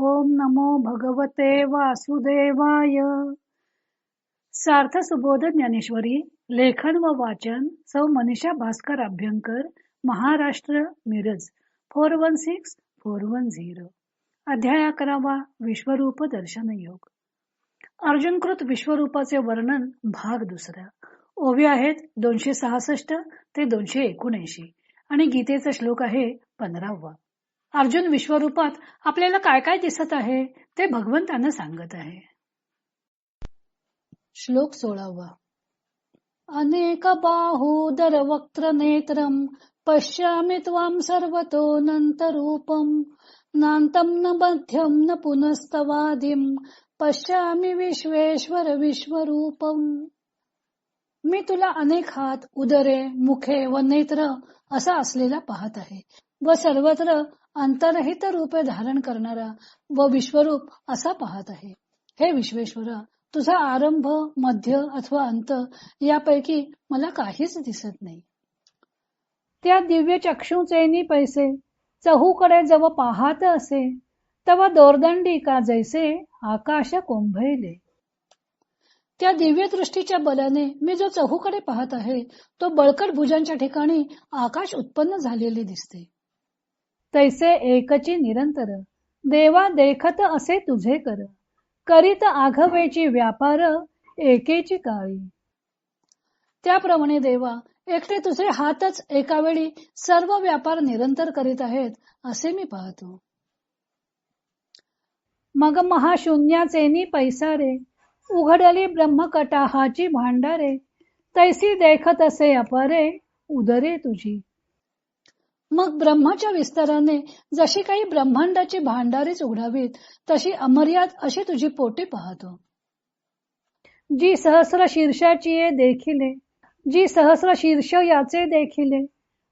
ओम नमो भगवते वासुदेवाय. सार्थ सुबोध ज्ञानेश्वरी लेखन व वाचन सौ Manisha Bhaskar Abhyankar Maharashtra Miraj four one six four one zero. अध्याय अकरावा विश्वरूप दर्शन योग. अर्जुनकृत विश्वरूपाचे वर्णन भाग दुसरा. ओवी आहेत दोनशे सहासष्ट ते दोनशे एकोणऐंशी आणि गीतेचा श्लोक आहे पंधरावा. अर्जुन विश्वरूपात आपल्याला काय काय दिसत आहे ते भगवंतानं सांगत आहे. श्लोक सोळावा. अनेक बाहुदर वक्त्र नेत्रम पश्यामि त्वाम सर्वतो रूपम नांतम न मध्यम न पुनस्तवादिम पश्यामि विश्वेश्वर विश्वरूपम मी तुला अनेक हात उदरे मुखे व नेत्र असा असलेला पाहत आहे. व सर्वत्र अंतरहित रूपे धारण करणारा व विश्वरूप असा पाहत आहे. हे विश्वेश्वरा तुझा आरंभ मध्य अथवा अंत यापैकी मला काहीच दिसत नाही. त्या दिव्य चक्षुचेनी पैसे चहूकडे जव पाहत असे तेव्हा दोरदंडी का जैसे आकाश कोंभैले त्या दिव्य दृष्टीच्या बलाने मी जो चहूकडे पाहत आहे तो बळकट भुजांच्या ठिकाणी आकाश उत्पन्न झालेले दिसते. तैसे एकची निरंतर. देवा देखत असे तुझे कर. करीत आघवेची व्यापार एकेची काळी. त्याप्रमाणे देवा एकटे तुझे हातच एका वेळी सर्व व्यापार निरंतर करीत आहेत असे मी पाहतो. मग महाशून्याचेनी पैसारे उघडली ब्रह्मकटाहाची भांडारे तैसी देखत असे अपरे उदरे तुझी. मग ब्रह्माच्या विस्ताराने जशी काही ब्रह्मांडाची भांडारीच उघडावीत तशी अमर्याद अशी तुझी पोटी पाहतो. जी सहस्र शीर्षाची देखिले जी सहस्र शीर्ष याचे देखिले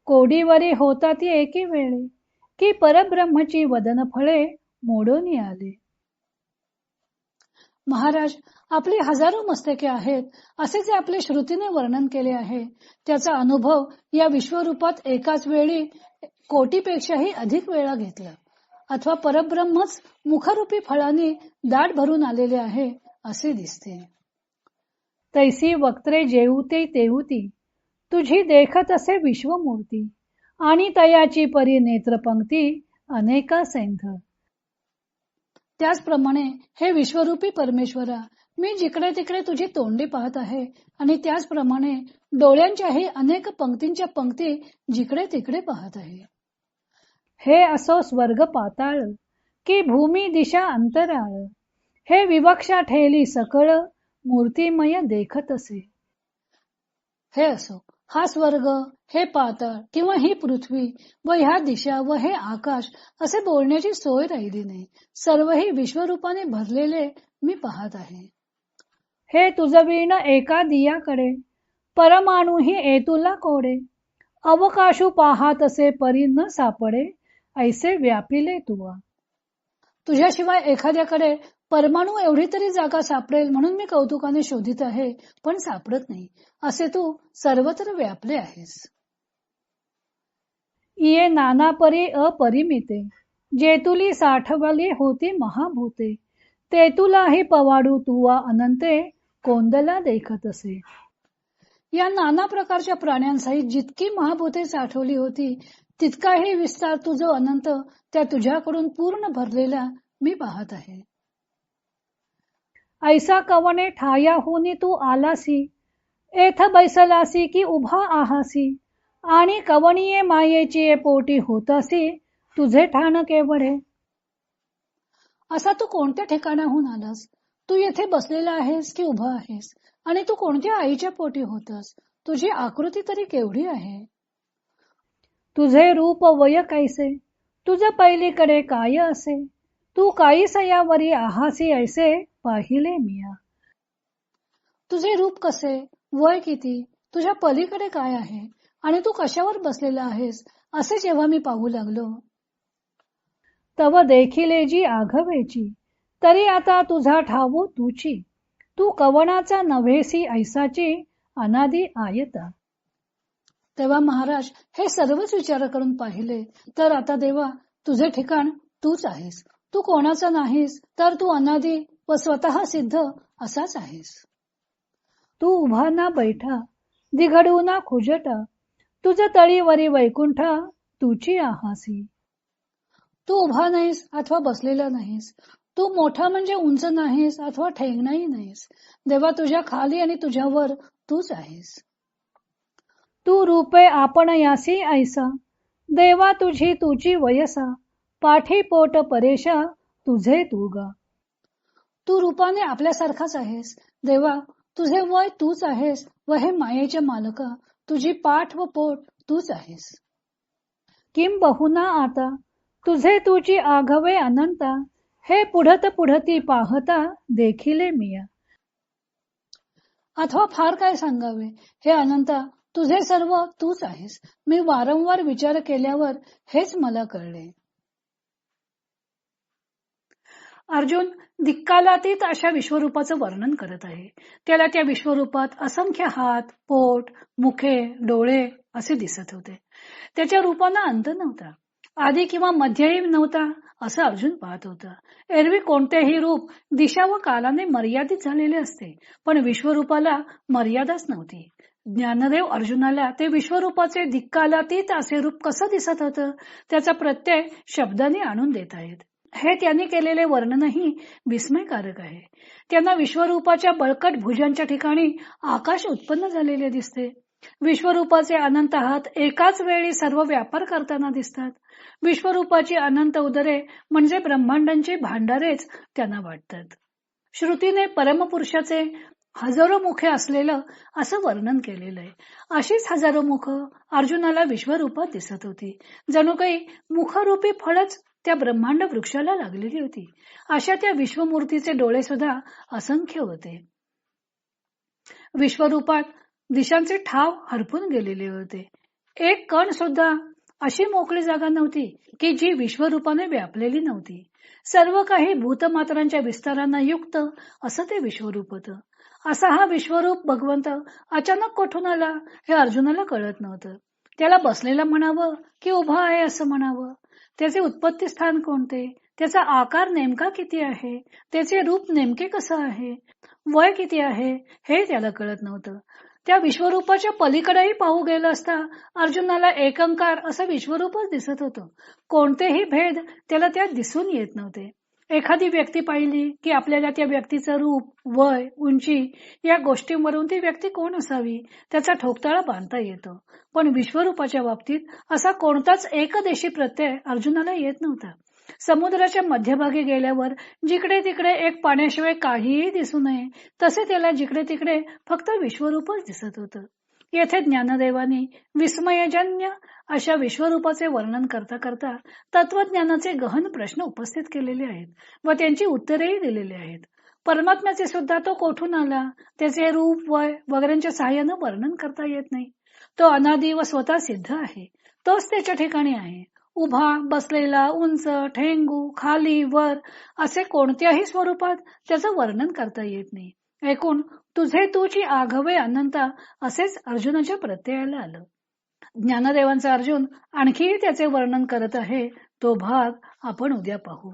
कोडीवरी होता ती एकी वेळे की परब्रह्मची वदन फळे मोडून आले महाराज आपली हजारो मस्तके आहेत. असे जे आपले श्रुतीने वर्णन केले आहे त्याचा अनुभव या विश्वरूपात एकाच वेळी कोटीपेक्षाही अधिक वेळा घेतला. अथवा परब्रह्मच मुखरूपी फळांनी दाट भरून आलेले आहे असे दिसते. तैसी वक्त्रे जेवते तेवती तुझी देखत असे विश्वमूर्ती आणि तयाची परी नेत्रपंक्ती अनेका सैंध. त्याचप्रमाणे हे विश्वरूपी परमेश्वरा मी जिकडे तिकडे तुझी तोंडी पाहत आहे आणि त्याचप्रमाणे डोळ्यांच्याही अनेक पंक्तींच्या पंक्ती जिकडे तिकडे पाहत आहे. हे असो स्वर्ग पाताळ की भूमी दिशा अंतराळ हे विवक्षा ठेली सकळ मूर्तिमय देखत असे. हे असो हा स्वर्ग हे पाताळ किंवा ही पृथ्वी व ह्या दिशा व हे आकाश असे बोलण्याची सोय राहिली नाही. सर्व हे विश्वरूपाने भरलेले मी पाहत आहे. हे तुझवीण एका दियाकडे परमाणूही एतुला कोडे. अवकाशू पाहात असे परी न सापडे ऐसे व्यापिले तुवा. तुझ्याशिवाय एखाद्याकडे परमाणू एवढी तरी जागा सापडेल म्हणून मी कौतुकाने शोधित आहे पण सापडत नाही. असे तू सर्वत्र व्यापले आहेस. ये नाना परी अपरिमिते. जेतुली साठवली होती महाभूते. ते तुलाही पवाडू तुवा अनंते कोंदला देखत असे या नाना प्रकारच्या प्राण्यांसहित जितकी महाभूते साठवली होती तितकाही विस्तार तुझो अनंत त्या तुझ्याकडून पूर्ण भरलेला मी पाहत आहे. ऐसा कवने ठाया होनी तू आलासी? एथ बैसलासी की उभा आहासी? आणि कवणीये मायेची पोटी होतासी? तुझे ठाण केवढे? असा तू कोणत्या ठिकाणाहून आलास? तू येथे बसलेला आहेस की उभा आहेस? आणि तू कोणत्या आईच्या पोटी होतास? तुझी आकृती तरी केवढी आहे? तुझे रूप वय कैसे? तुझ पहिलीकडे काय असे? तू काही सयावरी आहासी ऐसे पाहिले मिया. तुझे रूप कसे? वय किती? तुझ्या पलीकडे काय आहे? आणि तू कशावर बसलेला आहेस? असे जेव्हा मी पाहू लागलो. तव देखिले जी आघवेची. तरी आता तुझा ठावो तुची. तू कवनाचा नव्हेसी ऐसाची अनादी आयता. तेव्हा महाराज हे सर्वच विचार करून पाहिले. तर आता देवा तुझे ठिकाण तूच आहेस. तू कोणाचा नाहीस तर तू अनादी व स्वतः सिद्ध असाच आहेस. तू उभा ना बैठा दिघडू ना खुजटा तुझ्या तळीवरी वैकुंठा तुची आहासी. तू उभा नाहीस अथवा बसलेला नाहीस तू मोठा म्हणजे उंच नाहीस अथवा ठेंगणाही नाहीस देवा तुझ्या खाली आणि तुझ्यावर तूच आहेस. तू रूपे आपण यासी ऐसा देवा तुझी तुझी वयसा पाठीपोट परेशा तुझे तू गा तू रूपाने आपल्यासारखाच आहेस. देवा तुझे वय तूच आहेस व हे मायेचे मालका. तुझी पाठ व पोट तूच आहेस. किम बहुना आता तुझे तुझी आघवे अनंता. हे पुढत पुढती पाहता देखिले मिया. अथवा फार काय सांगावे? हे अनंता तुझे सर्व तूच आहेस. मी वारंवार विचार केल्यावर हेच मला कळले. अर्जुन दिक्कालातीत अशा विश्वरूपाचं वर्णन करत आहे. त्याला त्या विश्वरूपात असंख्य हात पोट मुखे डोळे असे दिसत होते. त्याच्या रूपाला अंत नव्हता. आधी किंवा मध्यही नव्हता असं अर्जुन पाहत होता. एरवी कोणतेही रूप दिशा व कालाने मर्यादित झालेले असते पण विश्वरूपाला मर्यादाच नव्हती. ज्ञानदेव अर्जुनाला ते विश्वरूपाचे दिक्कालातीत असे रूप कसं दिसत होतं त्याचा प्रत्यय शब्दाने आणून देत आहेत. हे त्यांनी केलेले वर्णनही विस्मयकारक आहे. त्यांना विश्वरूपाच्या बळकट भुजांच्या ठिकाणी आकाश उत्पन्न झालेले दिसते. विश्वरूपाचे अनंत हात एकाच वेळी सर्व व्यापार करताना दिसतात. विश्वरूपाची अनंत उदरे म्हणजे ब्रह्मांडांचे भांडारेच त्यांना वाटतात. श्रुतीने परमपुरुषाचे हजारो मुखे असलेलं असं वर्णन केलेलं आहे. अशीच हजारो मुख अर्जुनाला विश्वरूपात दिसत होती. जणू काही मुखरूपी फळच त्या ब्रह्मांड वृक्षाला लागलेली होती. अशा त्या विश्वमूर्तीचे डोळे सुद्धा असंख्य होते. विश्वरूपात दिशांचे ठाव हरपून गेलेले होते. एक कण सुद्धा अशी मोकळी जागा नव्हती की जी विश्वरूपाने व्यापलेली नव्हती. सर्व काही भूतमात्रांच्या विस्तारांना युक्त असं ते विश्वरूप होत. असा हा विश्वरूप भगवंत अचानक कोठून आला हे अर्जुनाला कळत नव्हतं. त्याला बसलेला म्हणावं की उभा आहे असं म्हणावं. त्याचे उत्पत्ती स्थान कोणते? त्याचा आकार नेमका किती आहे? त्याचे रूप नेमके कसं आहे? वय किती आहे? हे त्याला कळत नव्हतं. त्या विश्वरूपाच्या पलीकडेही पाहू गेलं असता अर्जुनाला एकंकार असं विश्वरूपच दिसत होतं. कोणतेही भेद त्याला त्यात दिसून येत नव्हते. एखादी व्यक्ती पाहिली की आपल्याला त्या व्यक्तीचं रूप वय उंची या गोष्टींवरून ती व्यक्ती कोण असावी त्याचा ठोकताळा बांधता येतो. पण विश्वरूपाच्या बाबतीत असा कोणताच एकदेशी प्रत्यय अर्जुनाला येत नव्हता. समुद्राच्या मध्यभागी गेल्यावर जिकडे तिकडे एक पाण्याशिवाय काहीही दिसू नये तसे त्याला जिकडे तिकडे फक्त विश्वरूपच दिसत होतं. येथे ज्ञानदेवानी विस्मयजन्य अशा विश्वरूपाचे वर्णन करता करता तत्वज्ञानाचे गहन प्रश्न उपस्थित केलेले आहेत व त्यांची उत्तरेही दिलेली आहेत. परमात्म्याचे सुद्धा तो कोठून आला? त्याचे रूप वय वगैरेच्या सहाय्यानं वर्णन करता येत नाही. तो अनादी व स्वतः सिद्ध आहे. तोच त्याच्या ठिकाणी आहे. उभा बसलेला उंच ठेंगू खाली वर असे कोणत्याही स्वरूपात त्याचं वर्णन करता येत नाही. ऐकून तुझे तुझी आघवे अनंता असेच अर्जुनाच्या प्रत्ययाला आलं. ज्ञानदेवांचा अर्जुन आणखी त्याचे वर्णन करत आहे तो भाग आपण उद्या पाहू.